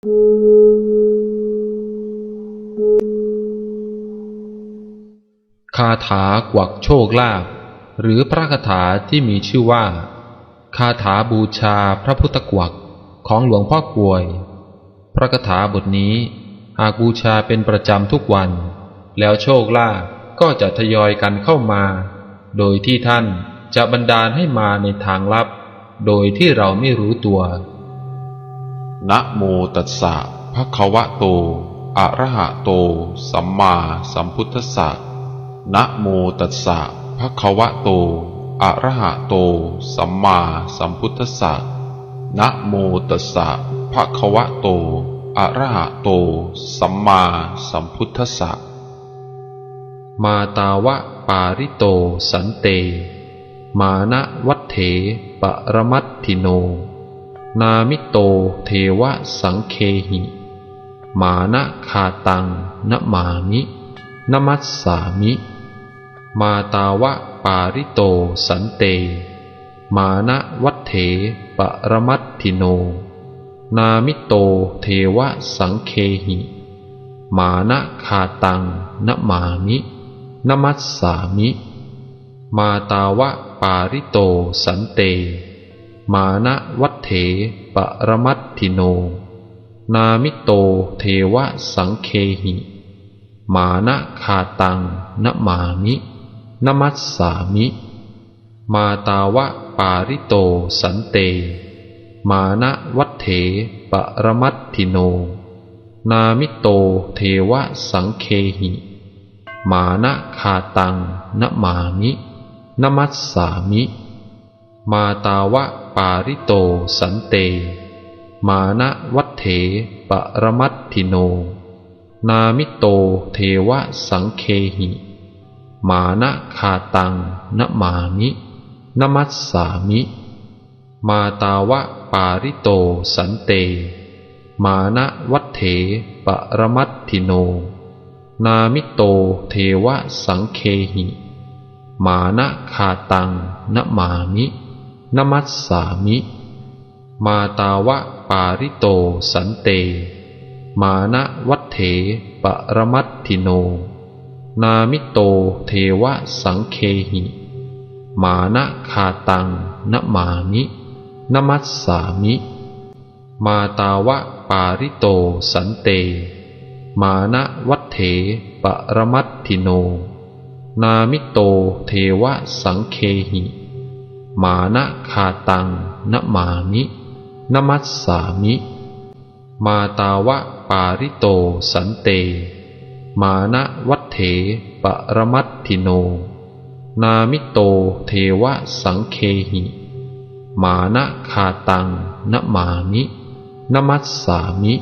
คาถากวักโชคลาภหรือพระคาถาที่มีชื่อว่า คาถาบูชาพระพุทธกวักของหลวงพ่อกลวย พระคาถาบทนี้ หากบูชาเป็นประจำทุกวัน แล้วโชคลาภก็จะทยอยกันเข้ามา โดยที่ท่านจะบันดาลให้มาในทางลับ โดยที่เราไม่รู้ตัว นะโมตัสสะภะคะวะโต อะระหะโต สัมมาสัมพุทธัสสะนะโมตัสสะภะคะวะโต อะระหะโต สัมมาสัมพุทธัสสะนะโมตัสสะภะคะวะโต อะระหะโต สัมมาสัมพุทธัสสะมาตาวะปาริโตสันเต มานะวัฏเถปรมัตถิโน นามิโตเทวะสังเคหิ มานะคาตังนมามินมัสสามิ มาตาวะปาริโตสันเต มานะวัฏเถปรมัตถิโน นามิโตเทวะสังเคหิ มานะคาตังนมามินมัสสามิ มาตาวะปาริโตสันเต มานะวัฏเถปรมัตถิโน นามิโตเทวะสังเคหิ มานะคาตังนมามินมัสสามิ มาตาวะปาริโตสันเต มานะวัฏเถปรมัตถิโน นามิโตเทวะสังเคหิ มานะคาตังนมามินมัสสามิ มาตาวะ ปาริโตสันเต มานะวัฏเถปรมัตถิโน นามิโตเทวะสังเคหิ มานะคาตังนมามินมัสสามิ มาตาวะปาริโตสันเต มานะวัฏเถปรมัตถิโน นามิโตเทวะสังเคหิ มานะคาตังนมามิ นมัสสามิ มาตาวะปาริโตสันเต มานะวัฏเถปรมัตถิโน นามิโตเทวะสังเคหิ มานะคาตังนมามินมัสสามิ มาตาวะปาริโตสันเต มานะวัฏเถปรมัตถิโน นามิโตเทวะสังเคหิ มานะคาตังนมามินมัสสามิ มาตาวะปาริโตสันเต มานะวัฏเถปรมัตถิโน นามิโตเทวะสังเคหิ มานะคาตังนมามินมัสสามิ